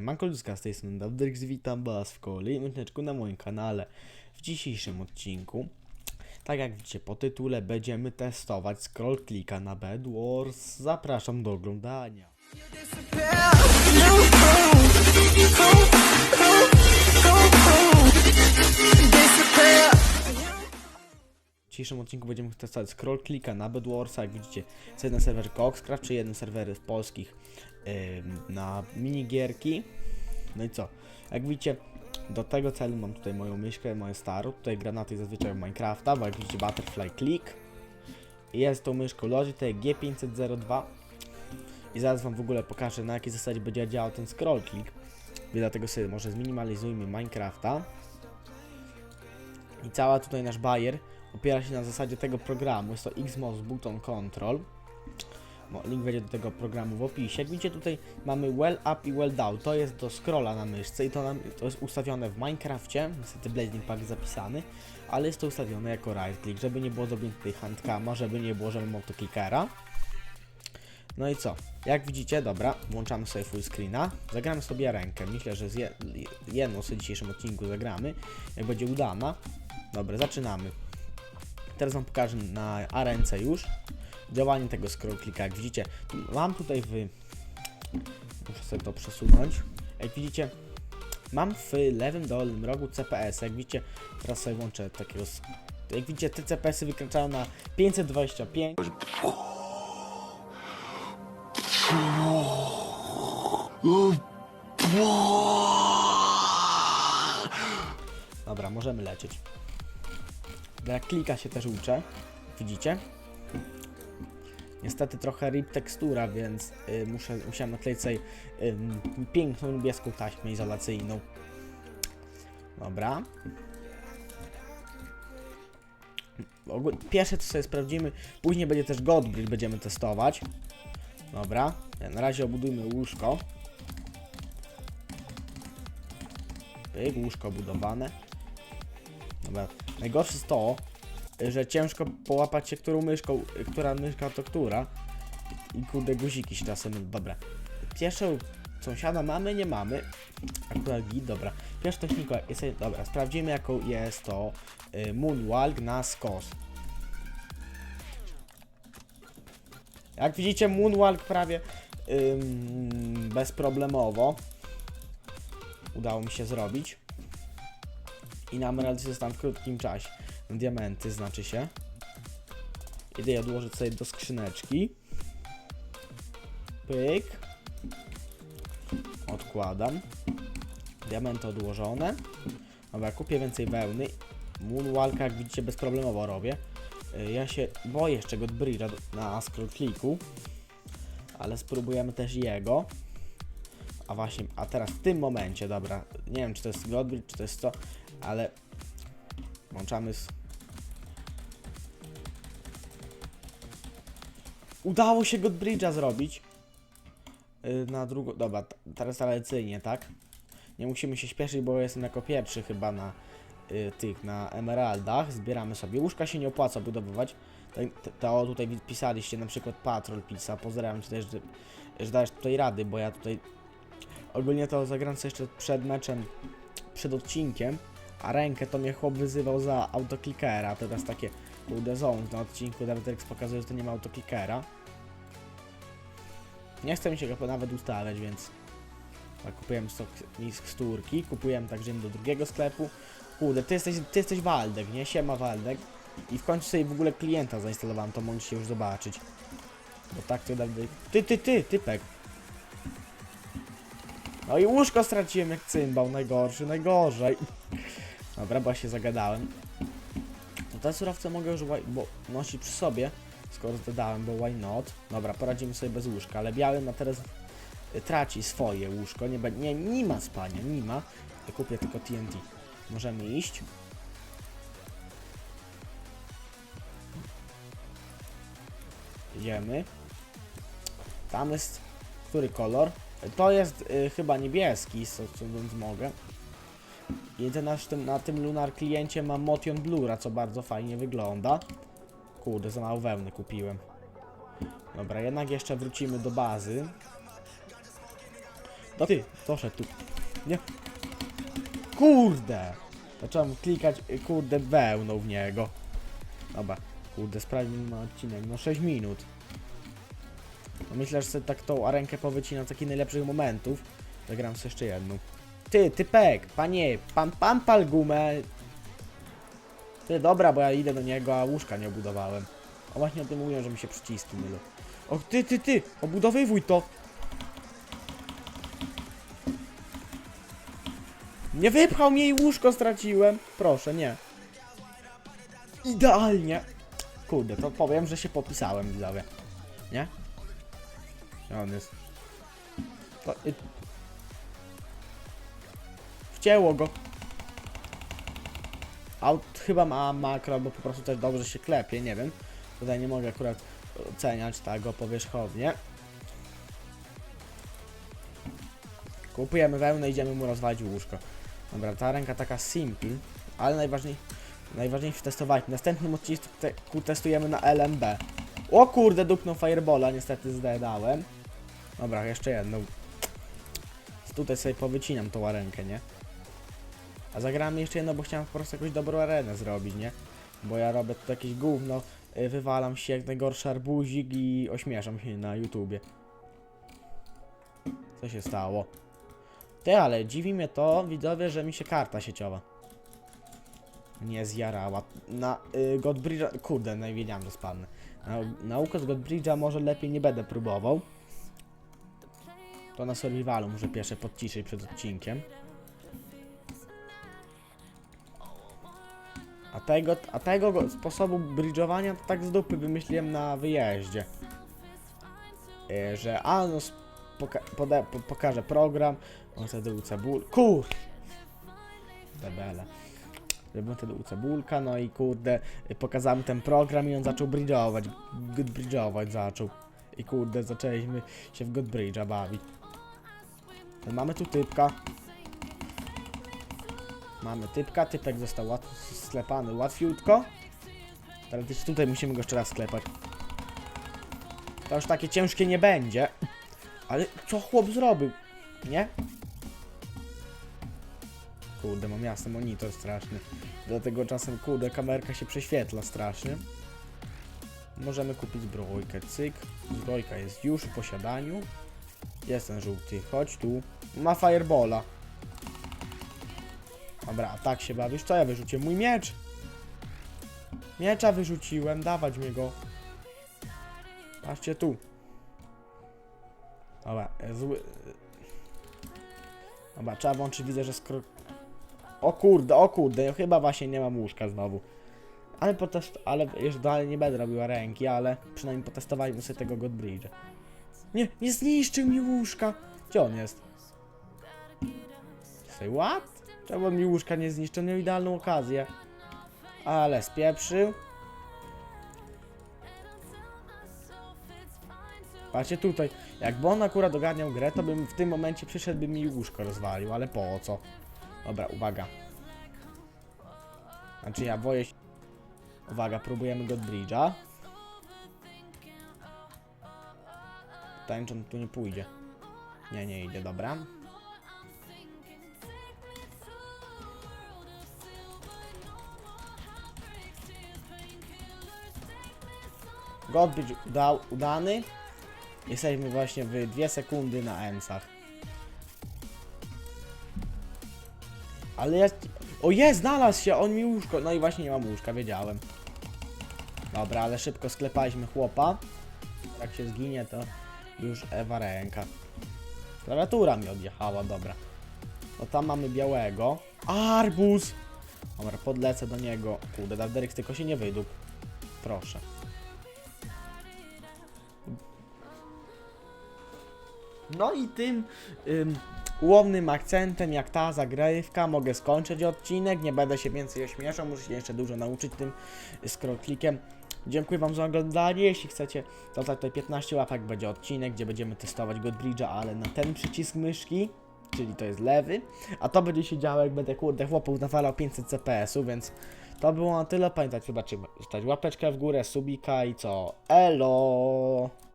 Manko Ludzka z tej strony Dawdrix, witam was w kolejnym odcineczku na moim kanale. W dzisiejszym odcinku, tak jak widzicie po tytule, będziemy testować scroll clicka na Bed Wars. Zapraszam do oglądania. W dzisiejszym odcinku będziemy testować scroll clicka na Bed Warsa. Jak widzicie, jest jeden serwer Coxcraft, czy jeden serwer polskich na minigierki. No i co? Jak widzicie, do tego celu mam tutaj moją myszkę, moją starą. Tutaj granaty zazwyczaj Minecrafta, bo jak widzicie Butterfly Click. Jest tą myszką Logitech G502. I zaraz wam w ogóle pokażę na jakiej zasadzie będzie działał ten scroll click. I dlatego sobie może zminimalizujmy Minecrafta. I cała tutaj nasz bajer opiera się na zasadzie tego programu. Jest to Xmos Button Control. Mo- Link będzie do tego programu w opisie. Jak widzicie tutaj mamy well up i well down. To jest do scrolla na myszce i to, nam, to jest ustawione w Minecrafcie. Niestety Blazing Pack zapisany, ale jest to ustawione jako right click, żeby nie było zrobione tutaj handcama, żeby nie było, że mam autoclickera. No i co? Jak widzicie, dobra, włączamy sobie full screena, zagramy sobie rękę. Myślę, że z je, jedną w dzisiejszym odcinku zagramy, jak będzie udana. Dobra, zaczynamy. Teraz wam pokażę na arence już działanie tego scroll. Jak widzicie, mam tutaj w... Muszę sobie to przesunąć. Jak widzicie, mam w lewym dolnym rogu CPS. Jak widzicie, teraz sobie włączę takiego... Jak widzicie, te CPS-y wykraczają na 525. Dobra, możemy lecieć. Jak klika się też uczę, widzicie? Niestety trochę rip tekstura, więc y, muszę, musiałem nakleić sobie y, piękną niebieską taśmę izolacyjną. Dobra. Ogól- Pierwsze to sobie sprawdzimy, później będzie też Godbridge, będziemy testować. Dobra, na razie obudujmy łóżko. Pyk, łóżko budowane. Dobra, najgorsze jest to, że ciężko połapać się, którą myszką, która myszka to która. I kurde, guziki się czasem, dobra. Pierwszą sąsiada mamy, nie mamy. Akurat git, dobra. Pierwsza technika jest, dobra, sprawdzimy jaką jest to y, Moonwalk na skos. Jak widzicie, Moonwalk prawie ym, bezproblemowo udało mi się zrobić. I na emeraldy tam w krótkim czasie. Diamenty znaczy się. Idę je odłożyć sobie do skrzyneczki. Pyk. Odkładam. Diamenty odłożone. Dobra, kupię więcej wełny. Moonwalka, jak widzicie, bezproblemowo robię. Y, Ja się boję jeszcze Godbridge'a do- na scroll clicku. Ale spróbujemy też jego. A właśnie, a teraz w tym momencie, dobra, nie wiem czy to jest Godbridge, czy to jest co, ale włączamy s- Udało się Godbridge'a zrobić. Yy, na drugą, dobra, teraz tradycyjnie, tak? Nie musimy się śpieszyć, bo jestem jako pierwszy chyba na y, tych, na emeraldach. Zbieramy sobie. Łóżka się nie opłaca budowywać. To, tutaj pisaliście, na przykład Patrol pisa. Pozdrawiam cię też, że, że dajesz tutaj rady, bo ja tutaj ogólnie to zagram jeszcze przed meczem, przed odcinkiem, a rękę to mnie chłop wyzywał za autoklikera. Teraz takie kurde zone na odcinku, David pokazuje, że to nie ma autoklikera. Nie chce mi się go nawet ustawiać, więc tak, kupiłem stok z turki, kupiłem także do drugiego sklepu. Kurde, ty jesteś, ty jesteś Waldek, nie? Siema Waldek. I w końcu sobie w ogóle klienta zainstalowałem, to możecie już zobaczyć. Bo tak to Dawid... Ty, ty, ty, typek. No i łóżko straciłem jak cymbał, najgorszy, najgorzej. Dobra, bo ja się zagadałem. No te surowce mogę już bo nosić przy sobie, skoro zdadałem, bo why not. Dobra, poradzimy sobie bez łóżka, ale biały ma teraz y, traci swoje łóżko, nie, nie, nie ma spania, nie ma. Ja kupię tylko TNT. Możemy iść. Idziemy. Tam jest, który kolor? To jest y, chyba niebieski, co, co więc mogę. Tym, na tym Lunar kliencie mam Motion Blura, co bardzo fajnie wygląda. Kurde, za mało wełny kupiłem. Dobra, jednak jeszcze wrócimy do bazy. To ty, doszedł tu. Nie. Kurde! Zacząłem klikać, kurde, wełną w niego. Dobra, kurde, sprawdźmy na odcinek, no 6 minut. No myślę, że sobie tak tą arenkę powycinam z takich najlepszych momentów. Zagram sobie jeszcze jedną. Ty, typek, panie, pan, pan pal gumę. Ty, dobra, bo ja idę do niego, a łóżka nie obudowałem. O właśnie o tym mówiłem, że mi się przyciski mylą. Och, ty, ty, ty, obudowywuj to. Nie wypchał mnie i łóżko straciłem. Proszę, nie. Idealnie. Kurde, to powiem, że się popisałem, widzowie. Nie? On jest? To. Wcięło go. Aut chyba ma makro, bo po prostu też dobrze się klepie, nie wiem. Tutaj nie mogę akurat oceniać tego powierzchownie. Kupujemy wełnę, idziemy mu rozwalić łóżko. Dobra, ta ręka taka simple, ale najważniej, najważniejsze testować. W następnym odcinku testujemy na LMB. O kurde, dupnął Firebola, niestety zdedałem. Dobra, jeszcze jedną. Tutaj sobie powycinam tą rękę, nie? A zagramy jeszcze jedno, bo chciałem po prostu jakąś dobrą arenę zrobić, nie? Bo ja robię tu jakieś gówno, y, wywalam się jak najgorszy arbuzik i ośmieszam się na YouTubie. Co się stało? Ty, ale dziwi mnie to, widzowie, że mi się karta sieciowa nie zjarała. Na y, Godbridge'a, kurde, no i wiedziałem, że spadnę. Na, naukę z Godbridge'a może lepiej nie będę próbował. To na survivalu muszę pierwsze podciszyć przed odcinkiem. A tego, a tego go- sposobu bridge'owania to tak z dupy wymyśliłem na wyjeździe. Y, że a no poka poda po pokażę program, on wtedy u cebul... Kur... Debele. Zrobiłem wtedy u cebulka, no i kurde, y, pokazałem ten program i on zaczął bridge'ować, godbridge'ować zaczął. I kurde, zaczęliśmy się w Godbridge'a bawić. Mamy tu typka. Mamy typka, typek został łat sklepany łatwiutko. Teraz też tutaj musimy go jeszcze raz sklepać. To już takie ciężkie nie będzie. Ale co chłop zrobił? Nie? Kurde, mam jasny monitor straszny. Dlatego czasem, kurde, kamerka się prześwietla strasznie. Możemy kupić zbrojkę, cyk. Zbrojka jest już w posiadaniu. Jest ten żółty, chodź tu. Ma firebola. Dobra, tak się bawisz? Co ja wyrzuciłem? Mój miecz! Miecza wyrzuciłem, dawać mi go. Patrzcie tu. Dobra, e, zły... Dobra, trzeba włączyć, widzę, że skoro... O kurde, o kurde, chyba właśnie nie mam łóżka znowu. Ale potest... ale już dalej nie będę robiła ręki, ale przynajmniej potestowaliśmy sobie tego Godbridge'a. Nie, nie zniszczył mi łóżka! Gdzie on jest? Say what? Czemu mi łóżka nie zniszczył? Miał idealną okazję. Ale spieprzył. Patrzcie tutaj, jakby on akurat ogarniał grę, to bym w tym momencie przyszedł, by mi łóżko rozwalił, ale po co? Dobra, uwaga. Znaczy ja boję się... Uwaga, próbujemy Godbridge'a. Tańczą tu nie pójdzie. Nie, nie idzie, dobra. Godbridge udał, udany. Jesteśmy właśnie w 2 sekundy na EMSach. Ale ja... O jest, znalazł się, on mi łóżko. No i właśnie nie mam łóżka, wiedziałem. Dobra, ale szybko sklepaliśmy chłopa. Jak się zginie, to już Ewa ręka. Klawiatura mi odjechała, dobra. No tam mamy białego. Arbuz! Dobra, podlecę do niego. Kurde, Darderix tylko się nie wyjdł. Proszę. No i tym ym, ułomnym akcentem, jak ta zagrywka, mogę skończyć odcinek. Nie będę się więcej ośmieszał, muszę się jeszcze dużo nauczyć tym scrollclickiem. Dziękuję Wam za oglądanie. Jeśli chcecie, to tutaj 15 łapek będzie odcinek, gdzie będziemy testować Godbridge'a, ale na ten przycisk myszki, czyli to jest lewy. A to będzie się działo, jak będę kurde chłopów nawalał 500 CPS-u, więc to było na tyle. Pamiętajcie, zobaczymy, zostać łapeczkę w górę, subika i co? Elo!